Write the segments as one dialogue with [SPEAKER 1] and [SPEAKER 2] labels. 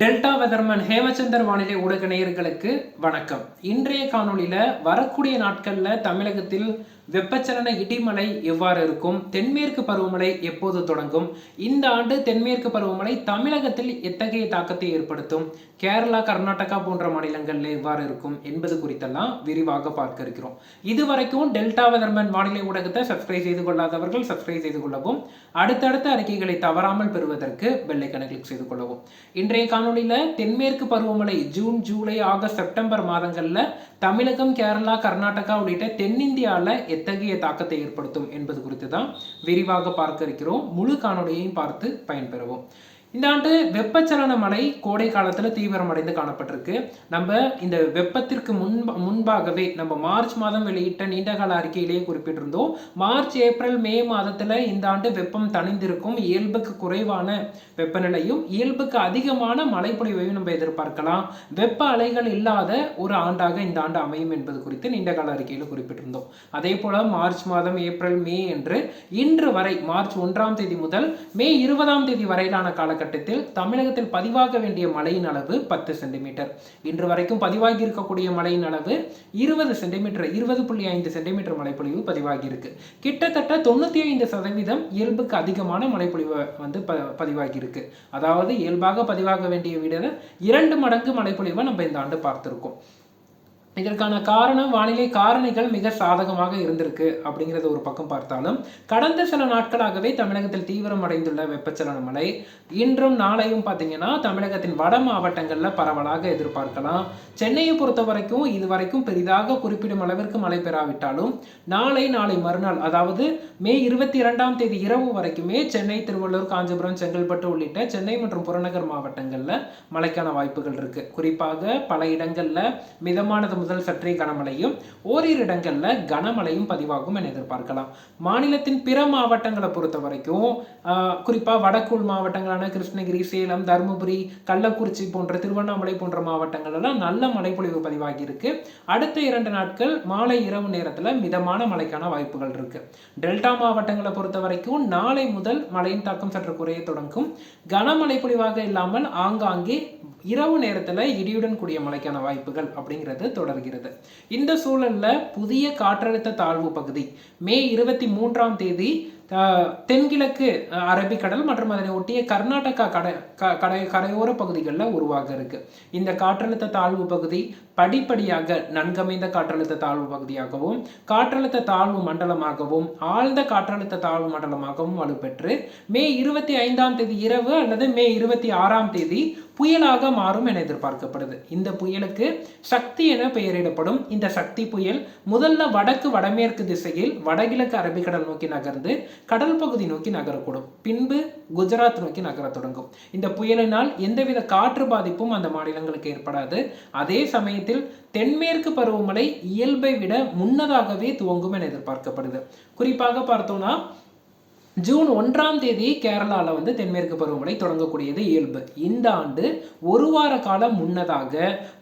[SPEAKER 1] Delta weatherman Hemachandar வானிலை ஊடக நேயர்களுக்கு வணக்கம். இன்றைய காணொளியில் வரக்கூடிய நாட்களில் தமிழகத்தில் வெப்பச்சலன இடிமலை எவ்வாறு இருக்கும்? தென்மேற்கு பருவமழை எப்போது தொடங்கும்? இந்த ஆண்டு தென்மேற்கு பருவமழை தமிழகத்தில் எத்தகைய தாக்கத்தை ஏற்படுத்தும்? கேரளா கர்நாடகா போன்ற மாநிலங்களில் எவ்வாறு இருக்கும் என்பது குறித்தெல்லாம் விரிவாக பார்க்க இருக்கிறோம். இதுவரைக்கும் டெல்டா வெதர்மன் வானிலை ஊடகத்தை சப்ஸ்கிரைப் செய்து கொள்ளாதவர்கள் சப்ஸ்கிரைப் செய்து கொள்ளவும் அடுத்தடுத்த அறிக்கைகளை தவறாமல் பெறுவதற்கு பெல்லைக்கனை கிளிக் செய்து கொள்ளவும். இன்றைய காணொலியில் தென்மேற்கு பருவமழை ஜூன் ஜூலை ஆகஸ்ட் செப்டம்பர் மாதங்களில் தமிழகம் கேரளா கர்நாடகா உள்ளிட்ட தென்னிந்தியாவில் எத்தகைய தாக்கத்தை ஏற்படுத்தும் என்பது குறித்து தான் விரிவாக பார்க்க இருக்கிறோம். முழு காணொளியையும் பார்த்து பயன்பெறுவோம். இந்த ஆண்டு வெப்பச்சலன மழை கோடை காலத்தில் தீவிரமடைந்து காணப்பட்டிருக்கு. நம்ம இந்த வெப்பத்திற்கு முன்ப முன்பாகவே நம்ம மார்ச் மாதம் வெளியிட்ட நீண்டகால அறிக்கையிலேயே குறிப்பிட்டிருந்தோம். மார்ச் ஏப்ரல் மே மாதத்தில் இந்த ஆண்டு வெப்பம் தணிந்திருக்கும். இயல்புக்கு குறைவான வெப்பநிலையும் இயல்புக்கு அதிகமான மழைப்பொழிவையும் நம்ம எதிர்பார்க்கலாம். வெப்ப அலைகள் இல்லாத ஒரு ஆண்டாக இந்த ஆண்டு அமையும் என்பது குறித்து நீண்டகால அறிக்கையில் குறிப்பிட்டிருந்தோம். அதே போல மார்ச் மாதம் ஏப்ரல் மே என்று இன்று வரை மார்ச் ஒன்றாம் தேதி முதல் மே இருபதாம் தேதி வரையிலான காலகட்டத்தில் தமிழகத்தில் பதிவாக வேண்டிய மழையின் அளவு பத்து சென்டிமீட்டர். இன்று வரைக்கும் பதிவாகி இருக்கக்கூடிய மழையின் அளவு இருபது சென்டிமீட்டர் இருபது புள்ளி ஐந்து சென்டிமீட்டர் மழைப்பொழிவு பதிவாகி இருக்கு கிட்டத்தட்ட தொண்ணூத்தி ஐந்து சதவீதம் இயல்புக்கு அதிகமான மழைப்பொழிவு வந்து ப பதிவாகி இருக்கு அதாவது இயல்பாக பதிவாக வேண்டிய விட இரண்டு மடங்கு மழைப்பொழிவை நம்ம இந்த ஆண்டு பார்த்திருக்கோம். இதற்கான காரணம் வானிலை காரணிகள் மிக சாதகமாக இருந்திருக்கு அப்படிங்கிறத ஒரு பக்கம் பார்த்தாலும் கடந்த சில நாட்களாகவே தமிழகத்தில் தீவிரம் அடைந்துள்ள வெப்பச்சலன மழை இன்றும் நாளையும் பார்த்தீங்கன்னா தமிழகத்தின் வட மாவட்டங்களில் பரவலாக எதிர்பார்க்கலாம். சென்னையை பொறுத்த வரைக்கும் இது வரைக்கும் பெரிதாக குறிப்பிடும் அளவிற்கு மழை பெறாவிட்டாலும் நாளை நாளை மறுநாள் அதாவது மே இருபத்தி இரண்டாம் தேதி இரவு வரைக்குமே சென்னை திருவள்ளூர் காஞ்சிபுரம் செங்கல்பட்டு உள்ளிட்ட சென்னை மற்றும் புறநகர் மாவட்டங்களில் மழைக்கான வாய்ப்புகள் இருக்கு. குறிப்பாக பல இடங்களில் மிதமானது முதல் சற்றே கனமழையும் ஓரிரு இடங்களில் கனமழையும் பதிவாகும் என எதிர்பார்க்கலாம். மாநிலத்தின் பிற மாவட்டங்களை பொறுத்த வரைக்கும் குறிப்பாக வடக்குள் மாவட்டங்களான கிருஷ்ணகிரி சேலம் தருமபுரி கள்ளக்குறிச்சி போன்ற திருவண்ணாமலை போன்ற மாவட்டங்கள்லாம் நல்ல மழைப்பொழிவு பதிவாகி இருக்கு அடுத்த இரண்டு நாட்கள் மாலை இரவு நேரத்தில் மிதமான மழைக்கான வாய்ப்புகள் இருக்கு. டெல்டா மாவட்டங்களை பொறுத்த வரைக்கும் நாளை முதல் மழையின் தாக்கம் சற்று குறைய தொடங்கும். கனமழை பொழிவாக இல்லாமல் ஆங்காங்கே இரவு நேரத்தில் இடியுடன் கூடிய மழைக்கான வாய்ப்புகள் அப்படிங்கிறது தொடர்கிறது. இந்த சூழலில் புதிய காற்றழுத்த தாழ்வு பகுதி மே இருபத்தி மூன்றாம் தேதி தென்கிழக்கு அரபிக்கடல் மற்றும் அதனை ஒட்டிய கர்நாடகா கடை க- கடை கரையோர பகுதிகளில் உருவாக இருக்கு. இந்த காற்றழுத்த தாழ்வு பகுதி படிப்படியாக நன்கமைந்த காற்றழுத்த தாழ்வு பகுதியாகவும் காற்றழுத்த தாழ்வு மண்டலமாகவும் ஆழ்ந்த காற்றழுத்த தாழ்வு மண்டலமாகவும் வலுப்பெற்று மே இருபத்தி ஐந்தாம் தேதி இரவு அல்லது மே இருபத்தி ஆறாம் தேதி புயலாக மாறும் என எதிர்பார்க்கப்படுது. இந்த புயலுக்கு சக்தி என பெயரிடப்படும் இந்த சக்தி புயல் முதல்ல வடக்கு வடமேற்கு திசையில் வடகிழக்கு அரபிக்கடல் நோக்கி நகர்ந்து கடல் பகுதி நோக்கி நகரக்கூடும். பின்பு குஜராத் நோக்கி நகரத் தொடங்கும். இந்த புயலினால் எந்தவித காற்று பாதிப்பும் அந்த மாநிலங்களுக்கு ஏற்படாது. அதே சமயத்தில் தென்மேற்கு பருவமழை இயல்பை விட முன்னதாகவே துவங்கும் என எதிர்பார்க்கப்படுது. குறிப்பாக பார்த்தோம்னா ஜூன் ஒன்றாம் தேதி கேரளாவில் வந்து தென்மேற்கு பருவமழை தொடங்கக்கூடியது இயல்பு. இந்த ஆண்டு ஒரு வார காலம் முன்னதாக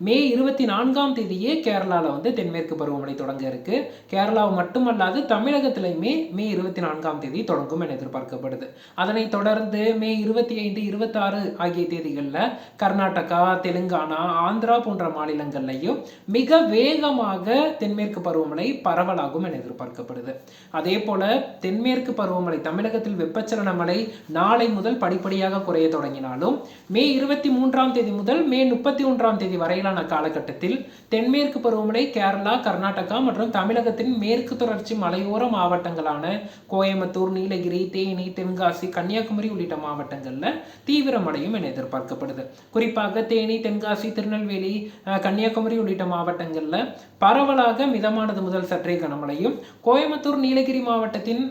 [SPEAKER 1] மே இருபத்தி நான்காம் தேதியே கேரளாவில் வந்து தென்மேற்கு பருவமழை தொடங்க இருக்கு. கேரளா மட்டுமல்லாது தமிழகத்திலையுமே மே இருபத்தி நான்காம் தேதி தொடங்கும் என எதிர்பார்க்கப்படுது. அதனைத் தொடர்ந்து மே இருபத்தி ஐந்து இருபத்தாறு ஆகிய தேதிகளில் கர்நாடகா தெலுங்கானா ஆந்திரா போன்ற மாநிலங்கள்லையும் மிக வேகமாக தென்மேற்கு பருவமழை பரவலாகும் என எதிர்பார்க்கப்படுது. அதே போல தென்மேற்கு பருவமழை தமிழகத்தில் வெப்பச்சலன மழை நாளை முதல் படிப்படியாக குறைய தொடங்கினாலும் மே இருபத்தி மூன்றாம் தேதி முதல் மே முப்பத்தி ஒன்றாம் தேதி வரையிலான காலகட்டத்தில் தென்மேற்கு பருவமழை கேரளா கர்நாடகா மற்றும் தமிழகத்தின் மேற்கு தொடர்ச்சி மலையோர மாவட்டங்களான கோயம்புத்தூர் நீலகிரி தேனி தென்காசி கன்னியாகுமரி உள்ளிட்ட மாவட்டங்களில் தீவிர மழையும் என எதிர்பார்க்கப்படுது. குறிப்பாக தேனி தென்காசி திருநெல்வேலி கன்னியாகுமரி உள்ளிட்ட மாவட்டங்களில் பரவலாக மிதமானது முதல் சற்றே கனமழையும் கோயம்புத்தூர் நீலகிரி மாவட்டத்தின்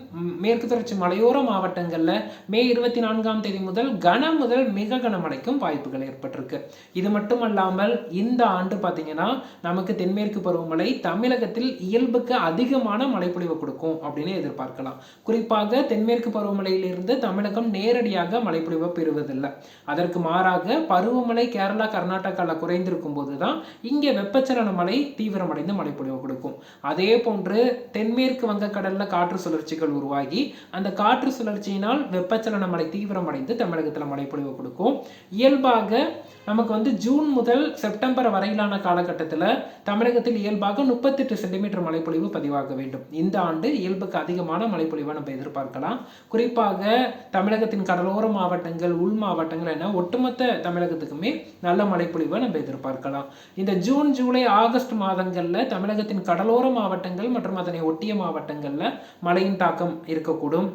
[SPEAKER 1] மேற்கு தொடர்ச்சி மலையோர கரையோர மாவட்டங்களில் மே இருபத்தி நான்காம் தேதி முதல் கன முதல் மிக கனமழைக்கும் வாய்ப்புகள் ஏற்பட்டிருக்கு. இது மட்டுமல்லாமல் இந்த ஆண்டு பார்த்தீங்கன்னா நமக்கு தென்மேற்கு பருவமழை தமிழகத்தில் இயல்புக்கு அதிகமான மழைப்பொழிவு கொடுக்கும் அப்படின்னு எதிர்பார்க்கலாம். குறிப்பாக தென்மேற்கு பருவமழையிலிருந்து தமிழகம் நேரடியாக மழைப்பொழிவை பெறுவதில்லை. அதற்கு மாறாக பருவமழை கேரளா கர்நாடகாவில் குறைந்திருக்கும் போது தான் இங்கே வெப்பச்சலன மழை தீவிரமடைந்து மழைப்பொழிவு கொடுக்கும். அதே போன்று தென்மேற்கு வங்கக்கடலில் காற்று சுழற்சிகள் உருவாகி அந்த காற்று காற்று சுழற்சியினால் வெப்பச்சலன மழை தீவிரமடைந்து தமிழகத்தில் மழைப்பொழிவு கொடுக்கும். இயல்பாக நமக்கு வந்து ஜூன் முதல் செப்டம்பர் வரையிலான காலகட்டத்தில் தமிழகத்தில் இயல்பாக முப்பத்தெட்டு சென்டிமீட்டர் மழைப்பொழிவு பதிவாக வேண்டும். இந்த ஆண்டு இயல்புக்கு அதிகமான மழைப்பொழிவை நம்ம எதிர்பார்க்கலாம். குறிப்பாக தமிழகத்தின் கடலோர மாவட்டங்கள் உள் மாவட்டங்கள் என ஒட்டுமொத்த தமிழகத்துக்குமே நல்ல மழைப்பொழிவை நம்ம எதிர்பார்க்கலாம். இந்த ஜூன் ஜூலை ஆகஸ்ட் மாதங்களில் தமிழகத்தின் கடலோர மாவட்டங்கள் மற்றும் அதனை ஒட்டிய மாவட்டங்களில் மழையின் தாக்கம் இருக்கக்கூடும்.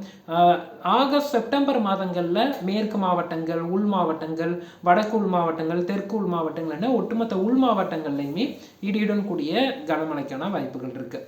[SPEAKER 1] ஆகஸ்ட் செப்டம்பர் மாதங்களில் மேற்கு மாவட்டங்கள் உள் மாவட்டங்கள் வடக்கு உள் மாவட்டங்கள் தெற்கு உள் மாவட்டங்கள் என ஒட்டுமொத்த உள் மாவட்டங்கள்லையுமே இடியுடன் கூடிய கனமழைக்கான வாய்ப்புகள் இருக்குது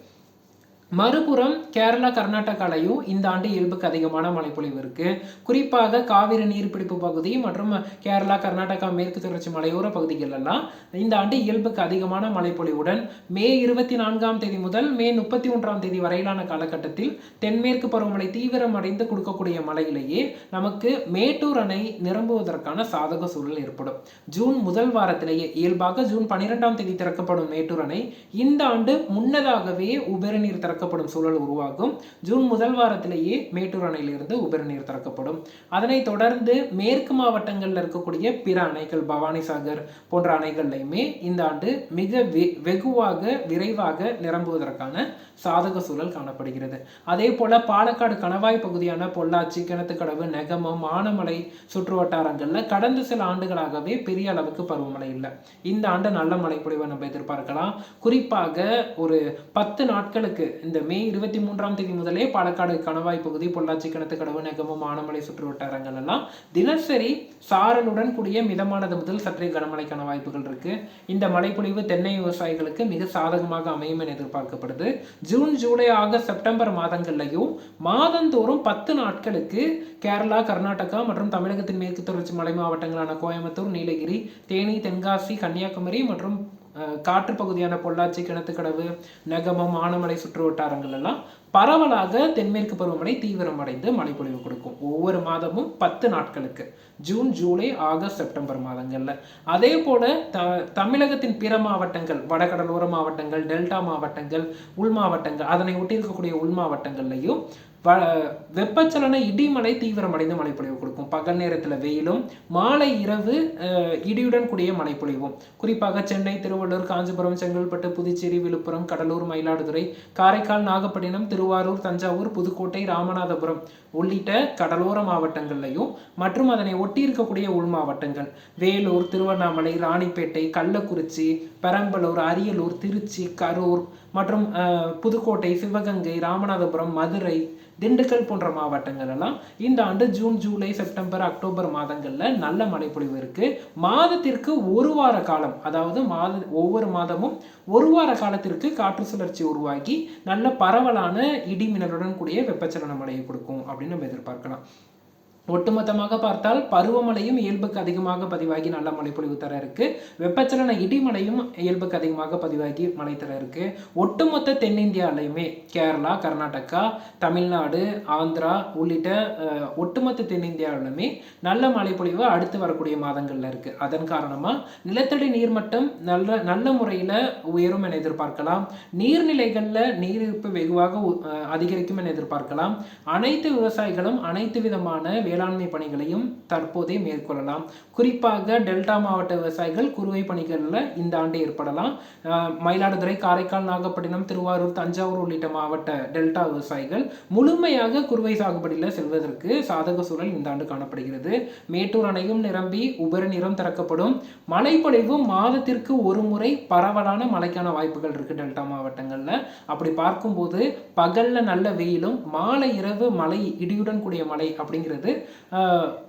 [SPEAKER 1] மறுபுறம் கேரளா கர்நாடகாலையும் இந்த ஆண்டு இயல்புக்கு அதிகமான மழைப்பொழிவு இருக்கு. குறிப்பாக காவிரி நீர்பிடிப்பு பகுதி மற்றும் கேரளா கர்நாடகா மேற்கு தொடர்ச்சி மலையோர பகுதிகள் எல்லாம் இந்த ஆண்டு இயல்புக்கு அதிகமான மழைப்பொழிவுடன் மே இருபத்தி நான்காம் தேதி முதல் மே முப்பத்தி ஒன்றாம் தேதி வரையிலான காலகட்டத்தில் தென்மேற்கு பருவமழை தீவிரமடைந்து கொடுக்கக்கூடிய மழையிலேயே நமக்கு மேட்டூர் அணை நிரம்புவதற்கான சாதக சூழல் ஏற்படும். ஜூன் முதல் வாரத்திலேயே இயல்பாக ஜூன் பன்னிரெண்டாம் தேதி திறக்கப்படும் மேட்டூர் அணை இந்த ஆண்டு முன்னதாகவே உபரிநீர் திறக்கப்படும் சூழல் உருவாகும். ஜூன் முதல் வாரத்திலேயே மேட்டூர் அணையிலிருந்து உபரிநீர் திறக்கப்படும். அதனைத் தொடர்ந்து மேற்கு மாவட்டங்களில் இருக்கக்கூடிய பிற அணைகள் பவானி சாகர் போன்ற அணைகள்லையுமே இந்த ஆண்டு மிக வெகுவாக விரைவாக நிரம்புவதற்கான சாதக சூழல் காணப்படுகிறது. அதே போல பாலக்காடு கணவாய் பகுதியான பொள்ளாச்சி கிணத்துக்கடவு நெகமம் ஆனமலை சுற்று வட்டாரங்கள்ல கடந்த சில ஆண்டுகளாகவே பெரிய அளவுக்கு பருவமழை இல்லை. இந்த ஆண்டு நல்ல மழைப்பொழிவை நம்ம எதிர்பார்க்கலாம். குறிப்பாக ஒரு பத்து நாட்களுக்கு இந்த மே இருபத்தி மூன்றாம் தேதி முதலே பாலக்காடு கணவாய் பகுதி பொள்ளாச்சி கிணத்துக்கடவு நெகமம் ஆனமலை சுற்று வட்டாரங்கள் எல்லாம் தினசரி சாரலுடன் கூடிய மிதமானது முதல் சற்றே கனமழைக்கான வாய்ப்புகள் இருக்கு. இந்த மழைப்பொழிவு தென்னை விவசாயிகளுக்கு மிக சாதகமாக அமையும் என எதிர்பார்க்கப்படுது. ஜூன் ஜூலை ஆகஸ்ட் செப்டம்பர் மாதங்கள்லையும் மாதந்தோறும் பத்து நாட்களுக்கு கேரளா கர்நாடகா மற்றும் தமிழகத்தின் மேற்கு தொடர்ச்சி மலை மாவட்டங்களான கோயம்புத்தூர் நீலகிரி தேனி தென்காசி கன்னியாகுமரி மற்றும் காற்று பகுதியான பொள்ளாச்சி கிணத்துக்கடவு நெகமம் ஆனமலை சுற்று வட்டாரங்கள் எல்லாம் பரவலாக தென்மேற்கு பருவமழை தீவிரமடைந்து மழைப்பொழிவு கொடுக்கும். ஒவ்வொரு மாதமும் பத்து நாட்களுக்கு. ஜூன் ஜூலை ஆகஸ்ட் செப்டம்பர் மாதங்களில். அதே போல த தமிழகத்தின் பிற மாவட்டங்கள் வடகடலோர மாவட்டங்கள் டெல்டா மாவட்டங்கள் உள் மாவட்டங்கள் அதனை ஒட்டி இருக்கக்கூடிய உள் மாவட்டங்கள்லையும் வ வெப்பச்சலன இடிமலை தீவிரமடைந்து மழைப்பொழிவு கொடுக்கும். பகல் நேரத்தில் வெயிலும் மாலை இரவு இடியுடன் கூடிய மழைப்பொழிவும். குறிப்பாக சென்னை திருவள்ளூர் காஞ்சிபுரம் செங்கல்பட்டு புதுச்சேரி விழுப்புரம் கடலூர் மயிலாடுதுறை காரைக்கால் நாகப்பட்டினம் திருவாரூர் தஞ்சாவூர் புதுக்கோட்டை ராமநாதபுரம் உள்ளிட்ட கடலோர மாவட்டங்கள்லையும் மற்றும் அதனை ஒட்டி இருக்கக்கூடிய உள் மாவட்டங்கள். வேலூர் திருவண்ணாமலை ராணிப்பேட்டை கள்ளக்குறிச்சி பெரம்பலூர் அரியலூர் திருச்சி கரூர் மற்றும் புதுக்கோட்டை சிவகங்கை ராமநாதபுரம் மதுரை திண்டுக்கல் போன்ற மாவட்டங்கள் எல்லாம் இந்த ஆண்டு ஜூன் ஜூலை செப்டம்பர் அக்டோபர் மாதங்களில் நல்ல மழைப்பொழிவு இருக்கு. மாதத்திற்கு ஒரு வார காலம் அதாவது மாத ஒவ்வொரு மாதமும் ஒரு வார காலத்திற்கு காற்று சுழற்சி உருவாக்கி நல்ல பரவலான இடி மின்னலுடன் கூடிய வெப்பச்சலன மழையை கொடுக்கும் அப்படின்னு நம்ம எதிர்பார்க்கலாம். ஒட்டுமொத்தமாக பார்த்தால் பருவமழையும் இயல்புக்கு அதிகமாக பதிவாகி நல்ல மழைப்பொழிவு தர இருக்கு. வெப்பச்சலன இடிமலையும் இயல்புக்கு அதிகமாக பதிவாகி மழை தர இருக்கு. ஒட்டுமொத்த தென்னிந்தியாலையுமே கேரளா கர்நாடகா தமிழ்நாடு ஆந்திரா உள்ளிட்ட ஒட்டுமொத்த தென்னிந்தியாவிலுமே நல்ல மழைப்பொழிவு அடுத்து வரக்கூடிய மாதங்கள்ல இருக்கு. அதன் காரணமா நிலத்தடி நீர்மட்டம் நல்ல நல்ல முறையில் உயரும் என எதிர்பார்க்கலாம். நீர்நிலைகளில் நீர் இருப்பு வெகுவாக உ- அதிகரிக்கும் என எதிர்பார்க்கலாம். அனைத்து விவசாயிகளும் அனைத்து விதமான வேளாண்மை பணிகளையும் தற்போதே மேற்கொள்ளலாம். குறிப்பாக டெல்டா மாவட்ட விவசாயிகள் குறுவை பணிகளில் இந்த ஆண்டு ஏற்படலாம். மயிலாடுதுறை காரைக்கால் நாகப்பட்டினம் திருவாரூர் தஞ்சாவூர் உள்ளிட்ட மாவட்ட டெல்டா விவசாயிகள் முழுமையாக குறுவை சாகுபடியில் செல்வதற்கு சாதக சூழல் இந்த ஆண்டு காணப்படுகிறது. மேட்டூர் அணையும் நிரம்பி உபரி நீரும் திறக்கப்படும். மழைப்பொழிவு மாதத்திற்கு ஒரு முறை பரவலான மழைக்கான வாய்ப்புகள் இருக்கு டெல்டா மாவட்டங்களில். அப்படி பார்க்கும்போது பகல்ல நல்ல வெயிலும் மாலை இரவு மழை இடியுடன் கூடிய மழை அப்படிங்கிறது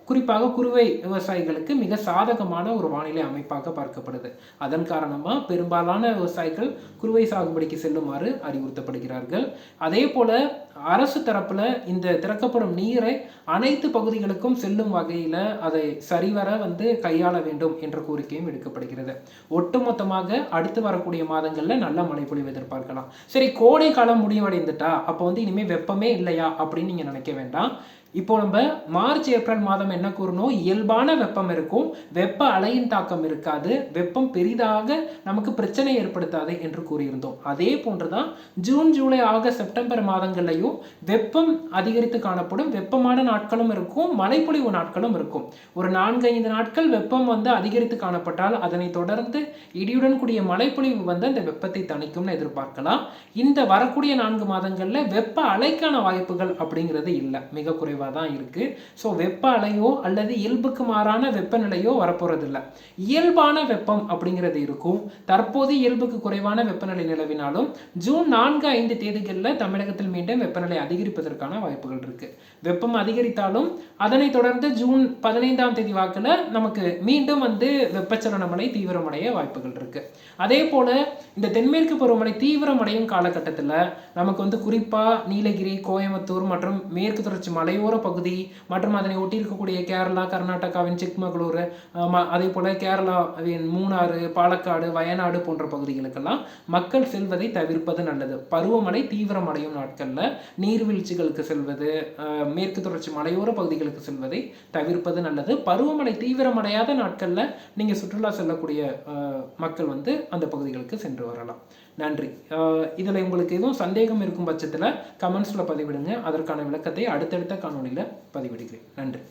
[SPEAKER 1] குறிப்பாக குறுவை விவசாயிகளுக்கு மிக சாதகமான ஒரு வானிலை அமைப்பாக பார்க்கப்படுது. அதன் காரணமாக பெரும்பாலான விவசாயிகள் குறுவை சாகுபடிக்கு செல்லுமாறு அறிவுறுத்தப்படுகிறார்கள். அதே போல அரசு தரப்பில் இந்த திறக்கப்படும் நீரை அனைத்து பகுதிகளுக்கும் செல்லும் வகையில் அதை சரிவர வந்து கையாள வேண்டும் என்ற கோரிக்கையும் எடுக்கப்படுகிறது ஒட்டுமொத்தமாக அடுத்து வரக்கூடிய மாதங்களில் நல்ல மழைப்பொழிவு எதிர்பார்க்கலாம். சரி கோடை காலம் முடிவடைந்துட்டா அப்போ வந்து இனிமேல் வெப்பமே இல்லையா அப்படின்னு நீங்கள் நினைக்க வேண்டாம். இப்போ நம்ம மார்ச் ஏப்ரல் மாதம் என்ன கூறணும்? இயல்பான வெப்பம் இருக்கும். வெப்ப அலையின் தாக்கம் இருக்காது. வெப்பம் பெரிதாக நமக்கு பிரச்சனை ஏற்படுத்தாது என்று கூறியிருந்தோம். அதே போன்றுதான் ஜூன் ஜூலை ஆகஸ்ட் செப்டம்பர் மாதங்கள்லையும் வெப்பம் அதிகரித்து காணப்படும். வெப்பமான நாட்களும் இருக்கும். மழைப்பொழிவு நாட்களும் இருக்கும். ஒரு நான்கு ஐந்து நாட்கள் வெப்பம் வந்து அதிகரித்து காணப்பட்டால் அதனை தொடர்ந்து இடியுடன் கூடிய மழைப்பொழிவு வந்து அந்த வெப்பத்தை தணிக்கும்னு எதிர்பார்க்கலாம். இந்த வரக்கூடிய நான்கு மாதங்களில் வெப்ப அலைக்கான வாய்ப்புகள் அப்படிங்கிறது இல்லை. மிக குறைவு குறைவாக தான் இருக்குது ஸோ வெப்ப அலையோ அல்லது இயல்புக்கு மாறான வெப்பநிலையோ வரப்போகிறதில்ல இயல்பான வெப்பம் அப்படிங்கிறது இருக்கும். தற்போது இயல்புக்கு குறைவான வெப்பநிலை நிலவினாலும் ஜூன் நான்கு ஐந்து தேதிகளில் தமிழகத்தில் மீண்டும் வெப்பநிலை அதிகரிப்பதற்கான வாய்ப்புகள் இருக்கு. வெப்பம் அதிகரித்தாலும் அதனை தொடர்ந்து ஜூன் பதினைந்தாம் தேதி வாக்கில் நமக்கு மீண்டும் வந்து வெப்பச்சலன மழை தீவிரமடைய வாய்ப்புகள் இருக்கு. அதே போல இந்த தென்மேற்கு பருவமழை தீவிரமடையும் காலகட்டத்தில் நமக்கு வந்து குறிப்பா நீலகிரி கோயம்புத்தூர் மற்றும் மேற்கு தொடர்ச்சி மலையோர பகுதி மற்றும் அதனை ஒட்டி இருக்கக்கூடிய கேரளா கர்நாடகாவின் சிக்மகளூர் அதே போல கேரளாவின் மூணாறு பாலக்காடு வயநாடு போன்ற பகுதிகளுக்கெல்லாம் மக்கள் செல்வதை தவிர்ப்பது நல்லது. பருவமழை தீவிரமடையும் நாட்களில் நீர்வீழ்ச்சிகளுக்கு செல்வது மேற்கு தொடர்ச்சி மலையோர பகுதிகளுக்கு செல்வதை தவிர்ப்பது நல்லது. பருவமழை தீவிரமடையாத நாட்களில் நீங்கள் சுற்றுலா செல்லக்கூடிய மக்கள் வந்து அந்த பகுதிகளுக்கு சென்று வரலாம். நன்றி. இதில் உங்களுக்கு எதுவும் சந்தேகம் இருக்கும் பட்சத்தில் கமெண்ட்ஸில் பதிவிடுங்க. அதற்கான விளக்கத்தை அடுத்தடுத்த காணொலியில் பதிவிடுகிறேன். நன்றி.